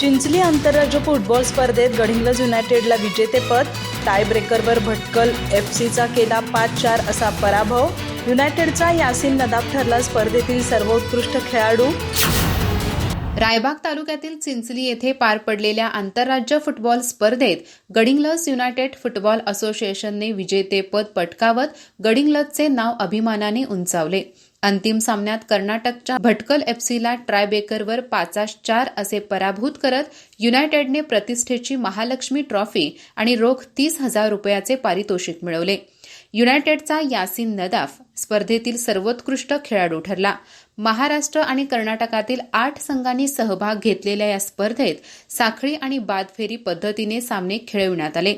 चिंचली आंतरराज्य फुटबॉल स्पर्धेत गडिंग्लज युनायटेडला विजेतेपद टाय ब्रेकरवर भटकल एफ सीचा केला पाच चार असा पराभव. युनायटेडचा यासिन नदाब ठरला स्पर्धेतील सर्वोत्कृष्ट खेळाडू. रायबाग तालुक्यातील चिंचली येथे पार पडलेल्या आंतरराज्य फुटबॉल स्पर्धेत गडिंग्लज युनायटेड फुटबॉल असोसिएशनने विजेतेपद पटकावत गडिंग्लजचे नाव अभिमानाने उंचावले. अंतिम सामन्यात कर्नाटकच्या भटकल एफसीला ट्रायबेकरवर पाचास चार असे पराभूत करत युनायटेडने प्रतिष्ठेची महालक्ष्मी ट्रॉफी आणि रोख तीस हजार रुपयाचे पारितोषिक मिळवले. युनायटेडचा यासिन नदाफ स्पर्धेतील सर्वोत्कृष्ट खेळाडू ठरला. महाराष्ट्र आणि कर्नाटकातील आठ संघांनी सहभाग घेतलेल्या या स्पर्धेत साखळी आणि बादफेरी पद्धतीने सामने खेळविण्यात आले.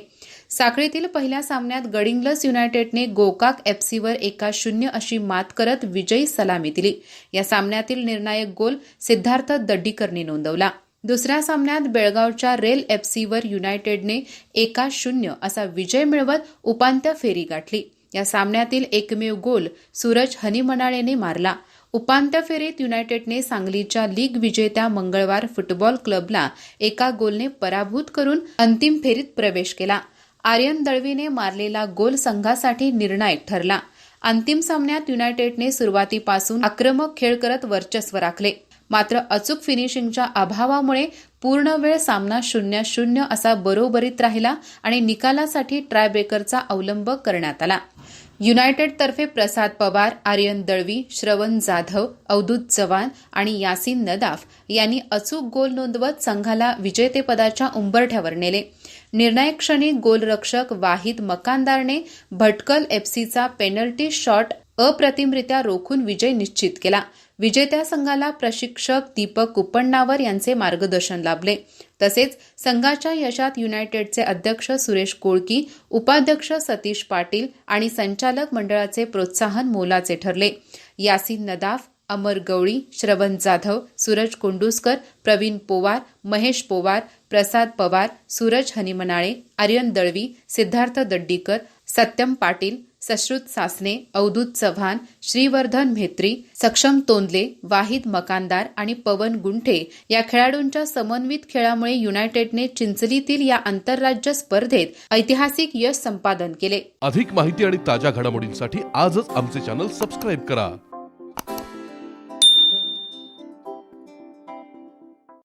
साखळीतील पहिल्या सामन्यात गडिंग्लस युनायटेडने गोकाक एफसीवर एका शून्य अशी मात करत विजयी सलामी दिली. या सामन्यातील निर्णायक गोल सिद्धार्थ दड्डीकरने नोंदवला. दुसऱ्या सामन्यात बेळगावच्या रेल एफसीवर युनायटेडने एका शून्य असा विजय मिळवत उपांत्य फेरी गाठली. या सामन्यातील एकमेव गोल सूरज हनीमनाळेने मारला. उपांत्य फेरीत युनायटेडने सांगलीच्या लीग विजेत्या मंगळवार फुटबॉल क्लबला एका गोलने पराभूत करून अंतिम फेरीत प्रवेश केला. आर्यन दळवीने मारलेला गोल संघासाठी निर्णायक ठरला. अंतिम सामन्यात युनायटेडने सुरुवातीपासून आक्रमक खेळ करत वर्चस्व राखले. मात्र अचूक फिनिशिंगच्या अभावामुळे पूर्ण वेळ सामना शून्य शून्य असा बरोबरीत राहिला आणि निकालासाठी ट्रायब्रेकरचा अवलंब करण्यात आला. युनायटेडतर्फे प्रसाद पवार आर्यन दळवी श्रवण जाधव अवधूत चव्हाण आणि यासिन नदाफ यांनी अचूक गोल नोंदवत संघाला विजेतेपदाच्या उंबरठ्यावर नेले. निर्णायक क्षणी गोलरक्षक वाहिद मकानदारने भटकल एफसीचा पेनल्टी शॉट अप्रतिमरित्या रोखून विजय निश्चित केला. विजेत्या संघाला प्रशिक्षक दीपक कुप्पण्णावर यांचे मार्गदर्शन लाभले. तसेच संघाच्या यशात युनायटेडचे अध्यक्ष सुरेश कोळकी उपाध्यक्ष सतीश पाटील आणि संचालक मंडळाचे प्रोत्साहन मोलाचे ठरले. यासिन नदाफ अमर गवळी श्रवण जाधव सूरज कोंडुसकर प्रवीण पोवार महेश पोवार प्रसाद पवार सूरज हनिमनाळे आर्यन दळवी सिद्धार्थ दड्डीकर सत्यम पाटील सश्रुत सासने अवधूत चव्हाण श्रीवर्धन म्हेत्री सक्षम तोंदले वाहिद मकानदार आणि पवन गुंठे या खेळाडूंच्या समन्वित खेळामुळे युनायटेडने चिंचलीतील या आंतरराज्य स्पर्धेत ऐतिहासिक यश संपादन केले. अधिक माहिती आणि ताज्या घडामोडींसाठी आजच आमचे चॅनल सबस्क्राईब करा.